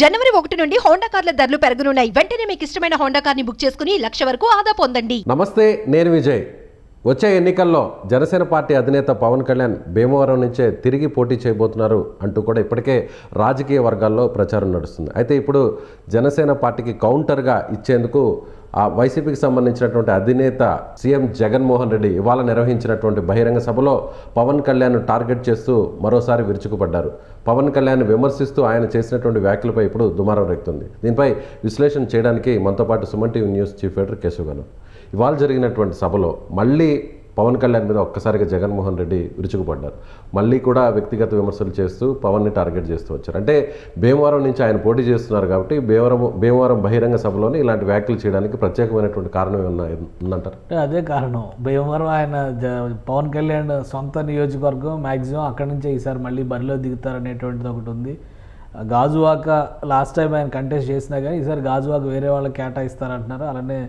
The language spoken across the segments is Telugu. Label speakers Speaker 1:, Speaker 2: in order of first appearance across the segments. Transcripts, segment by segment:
Speaker 1: జనవరి ఒకటి నుండి హోండా కార్ల ధరలు పెరగనున్నాయి. వెంటనే మీకు ఇష్టమైన హోండా కార్ని బుక్ చేసుకుని లక్ష వరకు ఆదా పొందండి.
Speaker 2: నమస్తే నేను విజయ్. వచ్చే ఎన్నికల్లో జనసేన పార్టీ అధినేత పవన్ కళ్యాణ్ భీమవరం నుంచే తిరిగి పోటీ చేయబోతున్నారు అంటూ కూడా ఇప్పటికే రాజకీయ వర్గాల్లో ప్రచారం నడుస్తుంది. అయితే ఇప్పుడు జనసేన పార్టీకి కౌంటర్గా ఇచ్చేందుకు ఆ వైసీపీకి సంబంధించినటువంటి అధినేత సీఎం జగన్మోహన్ రెడ్డి ఇవాళ నిర్వహించినటువంటి బహిరంగ సభలో పవన్ కళ్యాణ్ టార్గెట్ చేస్తూ మరోసారి విరుచుకుపడ్డారు. పవన్ కళ్యాణ్ విమర్శిస్తూ ఆయన చేసినటువంటి వ్యాఖ్యలపై ఇప్పుడు దుమారం రేగుతుంది దీనిపై విశ్లేషణ చేయడానికి మనతో పాటు Suman TV news chief editor Keshav గారు ఇవాళ జరిగినటువంటి సభలో మళ్ళీ పవన్ కళ్యాణ్ మీద ఒక్కసారిగా జగన్మోహన్ రెడ్డి విరుచుకుపడ్డారు. మళ్ళీ కూడా వ్యక్తిగత విమర్శలు చేస్తూ పవన్ని టార్గెట్ చేస్తూ వచ్చారు. అంటే భీమవరం నుంచి ఆయన పోటీ చేస్తున్నారు కాబట్టి భీమవరం భీమవరం బహిరంగ సభలోనే ఇలాంటి వ్యాఖ్యలు చేయడానికి ప్రత్యేకమైనటువంటి కారణం ఏమన్నా ఉందంటారు?
Speaker 3: అదే కారణం. భీమవరం ఆయన జ- పవన్ కళ్యాణ్ సొంత నియోజకవర్గం మ్యాక్సిమం అక్కడి నుంచే ఈసారి మళ్ళీ బరిలో దిగుతారనేటువంటిది ఒకటి ఉంది. గాజువాక లాస్ట్ టైం ఆయన కంటెస్ట్ చేసినా కానీ ఈసారి గాజువాక వేరే వాళ్ళకి కేటాయిస్తారంటున్నారు. అలానే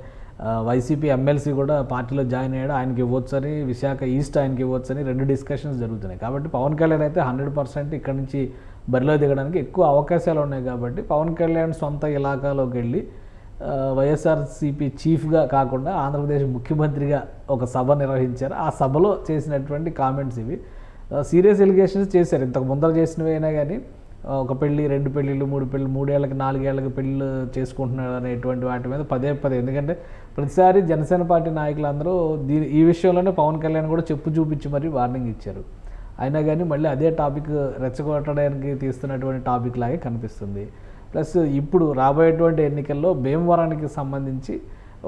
Speaker 3: వైసీపీ ఎమ్మెల్సీ కూడా పార్టీలో జాయిన్ అయ్యాడు. ఆయనకి ఇవ్వచ్చని విశాఖ ఈస్ట్ ఆయనకి ఇవ్వచ్చని రెండు డిస్కషన్స్ జరుగుతున్నాయి. కాబట్టి పవన్ కళ్యాణ్ అయితే హండ్రెడ్ పర్సెంట్ ఇక్కడ నుంచి బరిలో దిగడానికి ఎక్కువ అవకాశాలు ఉన్నాయి కాబట్టి పవన్ కళ్యాణ్ సొంత ఇలాకాలోకి వెళ్ళి వైఎస్ఆర్సీపీ చీఫ్గా కాకుండా ఆంధ్రప్రదేశ్ ముఖ్యమంత్రిగా ఒక సభ నిర్వహించారు. ఆ సభలో చేసినటువంటి కామెంట్స్ ఇవి. సీరియస్ ఎలిగేషన్స్ చేశారు. ఇంతకు ముందర చేసినవి అయినా కానీ ఒక పెళ్ళి రెండు పెళ్ళిళ్ళు మూడు పెళ్ళి మూడేళ్ళకి నాలుగేళ్ళకి పెళ్ళిళ్ళు చేసుకుంటున్నారు అనేటువంటి వాటి మీద పదే పదే. ఎందుకంటే ప్రతిసారి జనసేన పార్టీ నాయకులందరూ దీని ఈ విషయంలోనే పవన్ కళ్యాణ్ కూడా చెప్పు చూపించి మరీ వార్నింగ్ ఇచ్చారు. అయినా కానీ మళ్ళీ అదే టాపిక్ రెచ్చగొట్టడానికి తీస్తున్నటువంటి టాపిక్ లాగే కనిపిస్తుంది. ప్లస్ ఇప్పుడు రాబోయేటువంటి ఎన్నికల్లో భీమవరానికి సంబంధించి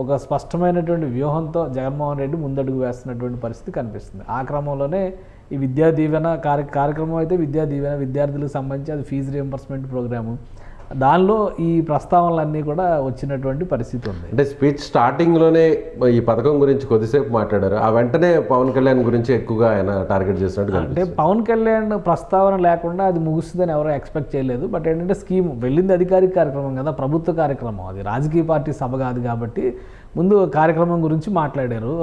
Speaker 3: ఒక స్పష్టమైనటువంటి వ్యూహంతో జగన్మోహన్ రెడ్డి ముందడుగు వేస్తున్నటువంటి పరిస్థితి కనిపిస్తుంది. ఆ క్రమంలోనే ఈ విద్యా దీవెన కార్య కార్యక్రమం అయితే విద్యా దీవెన విద్యార్థులకు సంబంధించి అది ఫీజు రియంబర్స్మెంట్ ప్రోగ్రాము. దానిలో ఈ ప్రస్తావనలన్నీ కూడా వచ్చినటువంటి పరిస్థితి ఉంది.
Speaker 2: అంటే స్పీచ్ స్టార్టింగ్లోనే ఈ పథకం గురించి కొద్దిసేపు మాట్లాడారు. ఆ వెంటనే పవన్ కళ్యాణ్ గురించి ఎక్కువగా ఆయన టార్గెట్ చేసినట్టు
Speaker 3: అంటే పవన్ కళ్యాణ్ ప్రస్తావన లేకుండా అది ముగుస్తుందని ఎవరో ఎక్స్పెక్ట్ చేయలేదు. బట్ ఏంటంటే స్కీమ్ వెళ్ళింది అధికారిక కార్యక్రమం కదా ప్రభుత్వ కార్యక్రమం. అది రాజకీయ పార్టీ సభ కాదు కాబట్టి ముందు కార్యక్రమం గురించి మాట్లాడారు.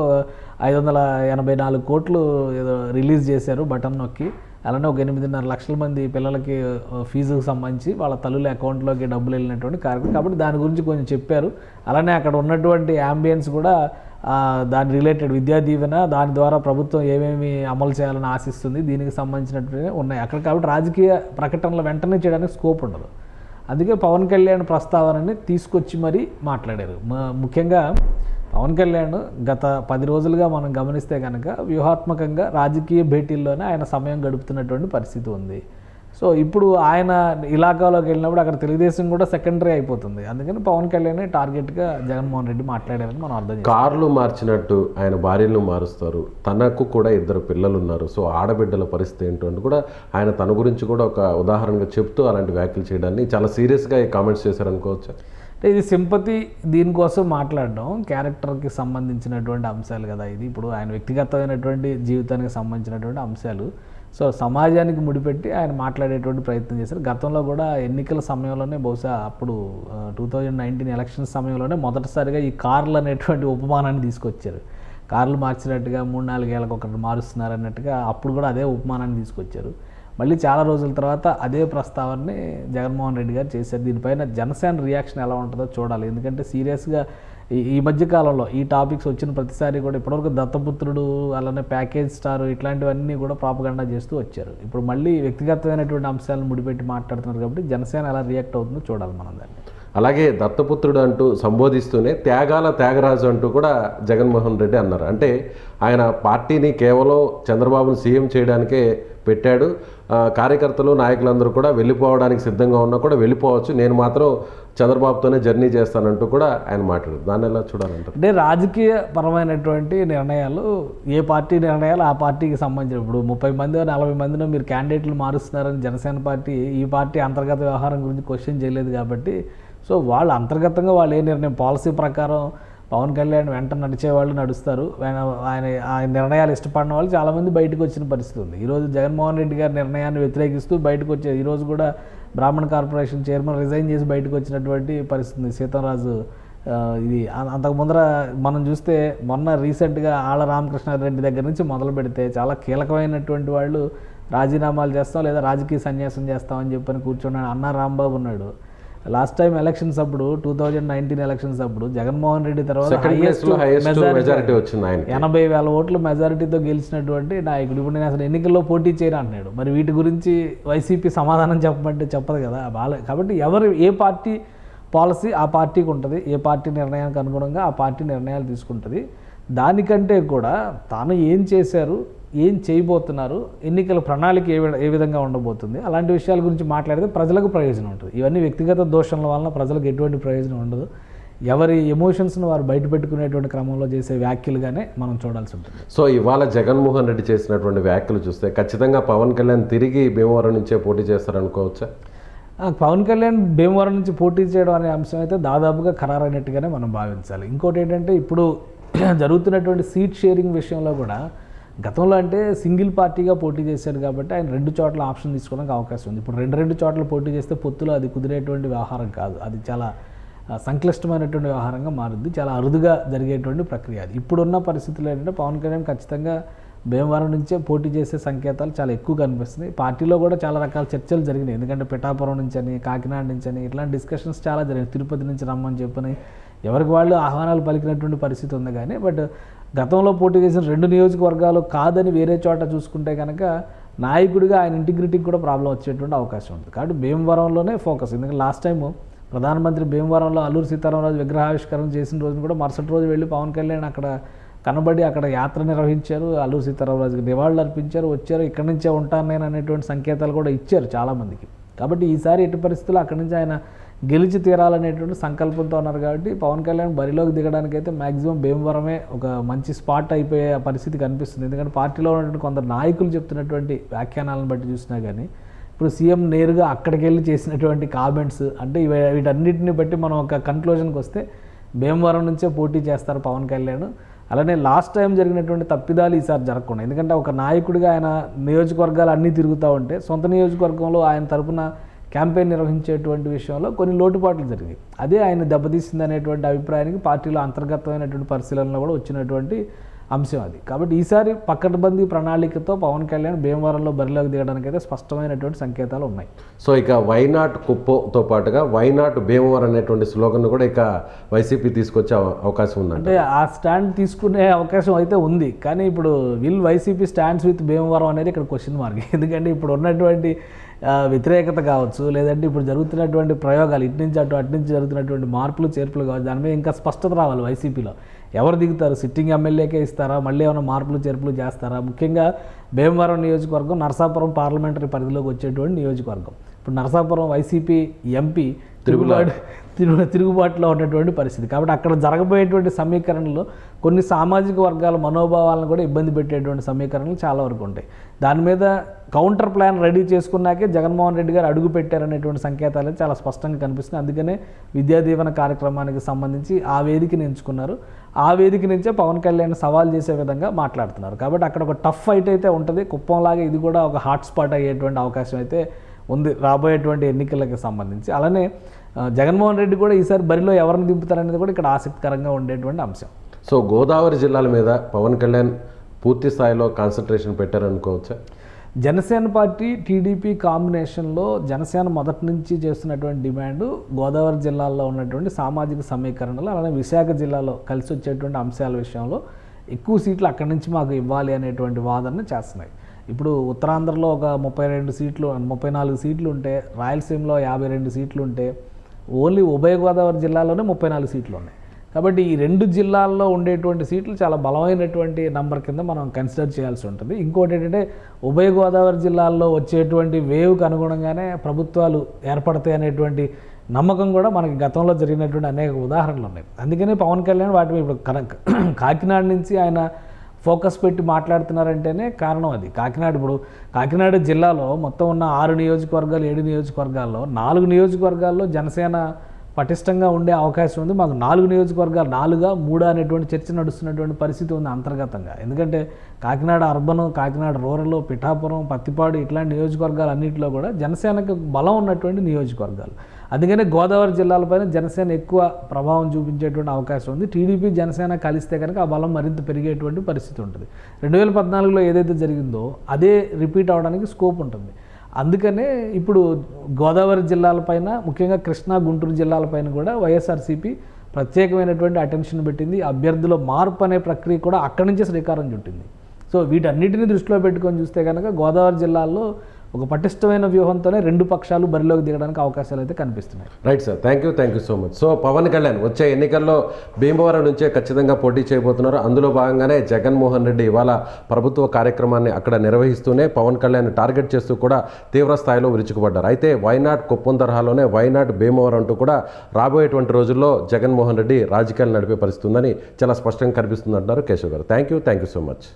Speaker 3: ఐదు వందల ఎనభై నాలుగు కోట్లు ఏదో రిలీజ్ చేశారు బటన్ నొక్కి. అలానే ఒక ఎనిమిదిన్నర లక్షల మంది పిల్లలకి ఫీజుకు సంబంధించి వాళ్ళ తల్లుల అకౌంట్లోకి డబ్బులు వెళ్ళినటువంటి కార్యక్రమం. కాబట్టి దాని గురించి కొంచెం చెప్పారు. అలానే అక్కడ ఉన్నటువంటి అంబియన్స్ కూడా దాని రిలేటెడ్ విద్యా దీవెన దాని ద్వారా ప్రభుత్వం ఏమేమి అమలు చేయాలని ఆశిస్తుంది దీనికి సంబంధించినటువంటి ఉన్నాయి. అక్కడ కాబట్టి రాజకీయ ప్రకటనలు వెంటనే చేయడానికి స్కోప్ ఉండదు. అందుకే పవన్ కళ్యాణ్ ప్రస్తావనని తీసుకొచ్చి మరీ మాట్లాడారు. మ- ముఖ్యంగా పవన్ కళ్యాణ్ గత పది రోజులుగా మనం గమనిస్తే కనుక వ్యూహాత్మకంగా రాజకీయ భేటీల్లోనే ఆయన సమయం గడుపుతున్నటువంటి పరిస్థితి ఉంది. సో ఇప్పుడు ఆయన ఇలాకాలోకి వెళ్ళినప్పుడు అక్కడ తెలుగుదేశం కూడా సెకండరీ అయిపోతుంది. అందుకని పవన్ కళ్యాణ్ టార్గెట్గా జగన్మోహన్ రెడ్డి మాట్లాడారని మనం అర్థం
Speaker 2: కార్లు మార్చినట్టు ఆయన భార్యలను మారుస్తారు. తనకు కూడా ఇద్దరు పిల్లలు ఉన్నారు సో ఆడబిడ్డల పరిస్థితి ఏంటో అని కూడా ఆయన తన గురించి కూడా ఒక ఉదాహరణగా చెప్తూ అలాంటి వ్యాఖ్యలు చేయడాన్ని చాలా సీరియస్గా ఈ కామెంట్స్ చేశారనుకోవచ్చు
Speaker 3: అంటే ఇది సింపతి దీనికోసం మాట్లాడడం క్యారెక్టర్కి సంబంధించినటువంటి అంశాలు కదా ఇది. ఇప్పుడు ఆయన వ్యక్తిగతమైనటువంటి జీవితానికి సంబంధించినటువంటి అంశాలు. సో సమాజానికి ముడిపెట్టి ఆయన మాట్లాడేటువంటి ప్రయత్నం చేశారు. గతంలో కూడా ఎన్నికల సమయంలోనే బహుశా అప్పుడు టూ థౌజండ్ నైన్టీన్ ఎలక్షన్ సమయంలోనే మొదటిసారిగా ఈ కార్లు అనేటువంటి ఉపమానాన్ని తీసుకొచ్చారు. కార్లు మార్చినట్టుగా మూడు నాలుగేళ్ళకి ఒకటి మారుస్తున్నారు అన్నట్టుగా అప్పుడు కూడా అదే ఉపమానాన్ని తీసుకొచ్చారు. మళ్ళీ చాలా రోజుల తర్వాత అదే ప్రస్తావనని జగన్మోహన్ రెడ్డి గారు చేశారు. దీనిపైన జనసేన రియాక్షన్ ఎలా ఉంటుందో చూడాలి. ఎందుకంటే సీరియస్గా ఈ మధ్య కాలంలో ఈ టాపిక్స్ వచ్చిన ప్రతిసారి కూడా ఇప్పటివరకు దత్తపుత్రుడు అలానే ప్యాకేజ్ స్టార్ ఇట్లాంటివన్నీ కూడా ప్రాపగండా చేస్తూ వచ్చారు. ఇప్పుడు మళ్ళీ వ్యక్తిగతమైనటువంటి అంశాలను ముడిపెట్టి మాట్లాడుతున్నారు కాబట్టి జనసేన ఎలా రియాక్ట్ అవుతుందో చూడాలి మనం దాన్ని.
Speaker 2: అలాగే దత్తపుత్రుడు అంటూ సంబోధిస్తూనే త్యాగాల త్యాగరాజు అంటూ కూడా జగన్మోహన్ రెడ్డి అన్నారు. అంటే ఆయన పార్టీని కేవలం చంద్రబాబును సీఎం చేయడానికే పెట్టాడు. కార్యకర్తలు నాయకులందరూ కూడా వెళ్ళిపోవడానికి సిద్ధంగా ఉన్నా కూడా వెళ్ళిపోవచ్చు. నేను మాత్రం చంద్రబాబుతోనే జర్నీ చేస్తానంటూ కూడా ఆయన మాట్లాడారు. దాన్ని ఎలా చూడాలంటారు?
Speaker 3: అంటే రాజకీయ పరమైనటువంటి నిర్ణయాలు ఏ పార్టీ నిర్ణయాలు ఆ పార్టీకి సంబంధించిన ఇప్పుడు ముప్పై మంది నలభై మందినో మీరు క్యాండిడేట్లు మారుస్తున్నారని జనసేన పార్టీ ఈ పార్టీ అంతర్గత వ్యవహారం గురించి క్వశ్చన్ చేయలేదు కాబట్టి సో వాళ్ళు అంతర్గతంగా వాళ్ళు ఏ నిర్ణయం పాలసీ ప్రకారం పవన్ కళ్యాణ్ వెంట నడిచేవాళ్ళు నడుస్తారు. ఆయన ఆయన ఆయన నిర్ణయాలు ఇష్టపడిన వాళ్ళు చాలామంది బయటకు వచ్చిన పరిస్థితి ఉంది. ఈరోజు జగన్మోహన్ రెడ్డి గారి నిర్ణయాన్ని వ్యతిరేకిస్తూ బయటకు వచ్చే ఈరోజు కూడా బ్రాహ్మణ్ కార్పొరేషన్ చైర్మన్ రిజైన్ చేసి బయటకు వచ్చినటువంటి పరిస్థితి ఉంది. సీతారాజు ఇది అంతకు ముందర మనం చూస్తే మొన్న రీసెంట్గా ఆళ్ళ రామకృష్ణారెడ్డి దగ్గర నుంచి మొదలు పెడితే చాలా కీలకమైనటువంటి వాళ్ళు రాజీనామాలు చేస్తాం లేదా రాజకీయ సన్యాసం చేస్తామని చెప్పని కూర్చున్నాడు అన్న రాంబాబు ఉన్నాడు. లాస్ట్ టైం ఎలక్షన్స్ అప్పుడు టూ థౌజండ్ నైన్టీన్ ఎలక్షన్స్ అప్పుడు జగన్మోహన్ రెడ్డి తర్వాత
Speaker 2: మెజారిటీ వచ్చింది ఆయన
Speaker 3: ఎనభై వేల ఓట్ల మెజారిటీతో గెలిచినటువంటి నాయకుడు. ఇప్పుడు నేను అసలు ఎన్నికల్లో పోటీ చేయను అంటున్నాడు. మరి వీటి గురించి వైసీపీ సమాధానం చెప్పమంటే చెప్పదు కదా. బాలే కాబట్టి ఎవరు ఏ పార్టీ పాలసీ ఆ పార్టీకి ఉంటుంది. ఏ పార్టీ నిర్ణయానికి అనుగుణంగా ఆ పార్టీ నిర్ణయాలు తీసుకుంటుంది. దానికంటే కూడా తాను ఏం చేశారు? ఏం చేయబోతున్నారు ఎన్నికల ప్రణాళిక ఏ ఏ విధంగా ఉండబోతుంది అలాంటి విషయాల గురించి మాట్లాడితే ప్రజలకు ప్రయోజనం ఉంటుంది. ఇవన్నీ వ్యక్తిగత దోషణల వలన ప్రజలకు ఎటువంటి ప్రయోజనం ఉండదు. ఎవరి ఎమోషన్స్ను వారు బయట పెట్టుకునేటువంటి క్రమంలో చేసే వ్యాఖ్యలుగానే మనం చూడాల్సి ఉంటుంది.
Speaker 2: సో ఇవాళ జగన్మోహన్ రెడ్డి చేసినటువంటి వ్యాఖ్యలు చూస్తే ఖచ్చితంగా పవన్ కళ్యాణ్ తిరిగి భీమవరం నుంచే పోటీ చేస్తారనుకోవచ్చా?
Speaker 3: పవన్ కళ్యాణ్ భీమవరం నుంచి పోటీ చేయడం అనే అంశం అయితే దాదాపుగా ఖరారైనట్టుగానే మనం భావించాలి. ఇంకోటి ఏంటంటే ఇప్పుడు జరుగుతున్నటువంటి సీట్ షేరింగ్ విషయంలో కూడా గతంలో అంటే సింగిల్ పార్టీగా పోటీ చేశారు కాబట్టి ఆయన రెండు చోట్ల ఆప్షన్ తీసుకోవడానికి అవకాశం ఉంది. ఇప్పుడు రెండు రెండు చోట్ల పోటీ చేస్తే పొత్తులో అది కుదిరేటువంటి వ్యవహారం కాదు. అది చాలా సంక్లిష్టమైనటువంటి వ్యవహారంగా మారుద్ది. చాలా అరుదుగా జరిగేటువంటి ప్రక్రియ అది. ఇప్పుడున్న పరిస్థితులు ఏంటంటే పవన్ కళ్యాణ్ ఖచ్చితంగా భీమవరం నుంచే పోటీ చేసే సంకేతాలు చాలా ఎక్కువ కనిపిస్తున్నాయి. పార్టీలో కూడా చాలా రకాల చర్చలు జరిగినాయి. ఎందుకంటే పిఠాపురం నుంచి అని కాకినాడ నుంచి అని ఇట్లాంటి డిస్కషన్స్ చాలా జరిగినాయి. తిరుపతి నుంచి రమ్మని చెప్పని ఎవరికి వాళ్ళు ఆహ్వానాలు పలికినటువంటి పరిస్థితి ఉంది కానీ బట్ గతంలో పోటీ చేసిన రెండు నియోజకవర్గాలు కాదని వేరే చోట చూసుకుంటే కనుక నాయకుడిగా ఆయన ఇంటిగ్రిటీకి కూడా ప్రాబ్లం వచ్చేటువంటి అవకాశం ఉంది. కాబట్టి భీమవరంలోనే ఫోకస్ ఎందుకంటే లాస్ట్ టైము ప్రధానమంత్రి భీమవరంలో అల్లూరు సీతారామరాజు విగ్రహావిష్కరణ చేసిన రోజున కూడా మరుసటి రోజు వెళ్ళి పవన్ కళ్యాణ్ అక్కడ కనబడి అక్కడ యాత్ర నిర్వహించారు. అల్లూరు సీతారామరాజుకి నివాళులు అర్పించారు. వచ్చారు. ఇక్కడి నుంచే ఉంటాను నేను అనేటువంటి సంకేతాలు కూడా ఇచ్చారు చాలామందికి. కాబట్టి ఈసారి ఎట్టి పరిస్థితుల్లో అక్కడి నుంచి ఆయన గెలిచి తీరాలనేటువంటి సంకల్పంతో ఉన్నారు కాబట్టి పవన్ కళ్యాణ్ బరిలోకి దిగడానికి అయితే మ్యాక్సిమం భీమవరమే ఒక మంచి స్పాట్ అయిపోయే పరిస్థితి కనిపిస్తుంది. ఎందుకంటే పార్టీలో ఉన్నటువంటి కొందరు నాయకులు చెప్తున్నటువంటి వ్యాఖ్యానాలను బట్టి చూసినా కానీ ఇప్పుడు సీఎం నేరుగా అక్కడికి వెళ్ళి చేసినటువంటి కామెంట్స్ అంటే ఇవి వీటన్నిటిని బట్టి మనం ఒక కన్క్లూజన్కి వస్తే భీమవరం నుంచే పోటీ చేస్తారు పవన్ కళ్యాణ్. అలానే లాస్ట్ టైం జరిగినటువంటి తప్పిదాలు ఈసారి జరగకుండా ఎందుకంటే ఒక నాయకుడిగా ఆయన నియోజకవర్గాలు అన్నీ తిరుగుతూ ఉంటే సొంత నియోజకవర్గంలో ఆయన తరపున క్యాంపెయిన్ నిర్వహించేటువంటి విషయంలో కొన్ని లోటుపాట్లు జరిగాయి. అదే ఆయన దెబ్బతీసింది అనేటువంటి అభిప్రాయానికి పార్టీలో అంతర్గతమైనటువంటి పరిశీలనలో కూడా వచ్చినటువంటి అంశం అది. కాబట్టి ఈసారి పక్కడబందీ ప్రణాళికతో పవన్ కళ్యాణ్ భీమవరంలో బరిలోకి దిగడానికి అయితే స్పష్టమైనటువంటి సంకేతాలు ఉన్నాయి.
Speaker 2: సో ఇక వైనాట్ కుప్పంతో పాటుగా వైనాట్ భీమవరం అనేటువంటి స్లోగన్ కూడా ఇక వైసీపీ తీసుకొచ్చే అవ- అవకాశం ఉందంట.
Speaker 3: అంటే ఆ స్టాండ్ తీసుకునే అవకాశం అయితే ఉంది. కానీ ఇప్పుడు will YCP stands with Bhimavaram అనేది ఇక్కడ క్వశ్చన్ మార్క్. ఎందుకంటే ఇప్పుడు ఉన్నటువంటి వ్యతిరేకత కావచ్చు లేదంటే ఇప్పుడు జరుగుతున్నటువంటి ప్రయోగాలు ఇటు నుంచి అటు అటు నుంచి జరుగుతున్నటువంటి మార్పులు చేర్పులు కావచ్చు దాని మీద ఇంకా స్పష్టత రావాలి వైసీపీలో. ఎవరు దిగుతారు? సిట్టింగ్ ఎమ్మెల్యేకే ఇస్తారా? మళ్ళీ ఏమైనా మార్పులు చేర్పులు చేస్తారా? ముఖ్యంగా భీమవరం నియోజకవర్గం నరసాపురం పార్లమెంటరీ పరిధిలోకి వచ్చేటువంటి నియోజకవర్గం. ఇప్పుడు నరసాపురం వైసీపీ ఎంపీ తిరుగుబాటు తిరుగు తిరుగుబాటులో ఉన్నటువంటి పరిస్థితి. కాబట్టి అక్కడ జరగబోయేటువంటి సమీకరణలు కొన్ని సామాజిక వర్గాల మనోభావాలను కూడా ఇబ్బంది పెట్టేటువంటి సమీకరణలు చాలా వరకు ఉంటాయి. దాని మీద కౌంటర్ ప్లాన్ రెడీ చేసుకున్నాకే జగన్మోహన్ రెడ్డి గారు అడుగు పెట్టారనేటువంటి సంకేతాలు చాలా స్పష్టంగా కనిపిస్తున్నాయి. అందుకనే విద్యా దీవెన కార్యక్రమానికి సంబంధించి ఆ వేదికను ఎంచుకున్నారు. ఆ వేదిక నుంచే పవన్ కళ్యాణ్ సవాల్ చేసే విధంగా మాట్లాడుతున్నారు. కాబట్టి అక్కడ ఒక టఫ్ ఫైట్ అయితే ఉంటుంది. కుప్పంలాగా ఇది కూడా ఒక హాట్ స్పాట్ అయ్యేటువంటి అవకాశం అయితే ఉంది రాబోయేటువంటి ఎన్నికలకు సంబంధించి. అలానే జగన్మోహన్ రెడ్డి కూడా ఈసారి బరిలో ఎవరిని దింపుతారనేది కూడా ఇక్కడ ఆసక్తికరంగా ఉండేటువంటి అంశం.
Speaker 2: సో గోదావరి జిల్లాల మీద పవన్ కళ్యాణ్ పూర్తి స్థాయిలో కాన్సన్ట్రేషన్ పెట్టారనుకోవచ్చా?
Speaker 3: జనసేన పార్టీ టీడీపీ కాంబినేషన్లో జనసేన మొదటి నుంచి చేస్తున్నటువంటి డిమాండ్ గోదావరి జిల్లాల్లో ఉన్నటువంటి సామాజిక సమీకరణలు అలానే విశాఖ జిల్లాలో కలిసి వచ్చేటువంటి అంశాల విషయంలో ఎక్కువ సీట్లు అక్కడి నుంచి మాకు ఇవ్వాలి అనేటువంటి వాదన చేస్తున్నాయి. ఇప్పుడు ఉత్తరాంధ్రలో ఒక ముప్పై రెండు సీట్లు ముప్పై నాలుగు సీట్లు ఉంటే రాయలసీమలో యాభై రెండు సీట్లు ఉంటే ఓన్లీ ఉభయ గోదావరి జిల్లాలోనే ముప్పై నాలుగు సీట్లు ఉన్నాయి. కాబట్టి ఈ రెండు జిల్లాల్లో ఉండేటువంటి సీట్లు చాలా బలమైనటువంటి నంబర్ కింద మనం కన్సిడర్ చేయాల్సి ఉంటుంది. ఇంకోటి ఏంటంటే ఉభయ గోదావరి జిల్లాల్లో వచ్చేటువంటి వేవ్కి అనుగుణంగానే ప్రభుత్వాలు ఏర్పడతాయి అనేటువంటి నమ్మకం కూడా మనకి గతంలో జరిగినటువంటి అనేక ఉదాహరణలు ఉన్నాయి. అందుకనే పవన్ కళ్యాణ్ వాటి ఇప్పుడు కన- కాకినాడ నుంచి ఆయన ఫోకస్ పెట్టి మాట్లాడుతున్నారంటేనే కారణం అది. కాకినాడ ఇప్పుడు కాకినాడ జిల్లాలో మొత్తం ఉన్న ఆరు నియోజకవర్గాలు ఏడు నియోజకవర్గాల్లో నాలుగు నియోజకవర్గాల్లో జనసేన పటిష్టంగా ఉండే అవకాశం ఉంది. మాకు నాలుగు నియోజకవర్గాలు నాలుగా మూడా అనేటువంటి చర్చ నడుస్తున్నటువంటి పరిస్థితి ఉంది అంతర్గతంగా. ఎందుకంటే కాకినాడ అర్బన్ కాకినాడ రూరల్ పిఠాపురం పత్తిపాడు ఇట్లాంటి నియోజకవర్గాలు అన్నింటిలో కూడా జనసేనకు బలం ఉన్నటువంటి నియోజకవర్గాలు. అందుకనే గోదావరి జిల్లాలపైన జనసేన ఎక్కువ ప్రభావం చూపించేటువంటి అవకాశం ఉంది. టీడీపీ జనసేన కలిస్తే కనుక ఆ బలం మరింత పెరిగేటువంటి పరిస్థితి ఉంటుంది. రెండు వేల పద్నాలుగులో ఏదైతే జరిగిందో అదే రిపీట్ అవడానికి స్కోప్ ఉంటుంది. అందుకనే ఇప్పుడు గోదావరి జిల్లాలపైన ముఖ్యంగా కృష్ణా గుంటూరు జిల్లాలపైన కూడా వైఎస్ఆర్సీపీ ప్రత్యేకమైనటువంటి అటెన్షన్ పెట్టింది. అభ్యర్థుల మార్పు అనే ప్రక్రియ కూడా అక్కడి నుంచే శ్రీకారం చుట్టింది. సో వీటన్నిటిని దృష్టిలో పెట్టుకొని చూస్తే కనుక గోదావరి జిల్లాల్లో ఒక పటిష్టమైన వ్యూహంతోనే రెండు పక్షాలు బరిలోకి దిగడానికి అవకాశాలు అయితే కనిపిస్తున్నాయి.
Speaker 2: Right sir thank you thank you so much so Pawan Kalyan వచ్చే ఎన్నికల్లో భీమవరం నుంచే ఖచ్చితంగా పోటీ చేయబోతున్నారు. అందులో భాగంగానే జగన్మోహన్ రెడ్డి ఇవాళ ప్రభుత్వ కార్యక్రమాన్ని అక్కడ నిర్వహిస్తూనే పవన్ కళ్యాణ్ టార్గెట్ చేస్తూ కూడా తీవ్ర స్థాయిలో విరుచుకుపడ్డారు. అయితే వైనాడ్ కుప్పం తరహాలోనే వైనాడ్ భీమవరం అంటూ కూడా రాబోయేటువంటి రోజుల్లో జగన్మోహన్ రెడ్డి రాజకీయాలు నడిపే పరిస్థితి ఉందని చాలా స్పష్టంగా కనిపిస్తుంది అంటున్నారు కేశవ్ గారు. Thank you thank you so much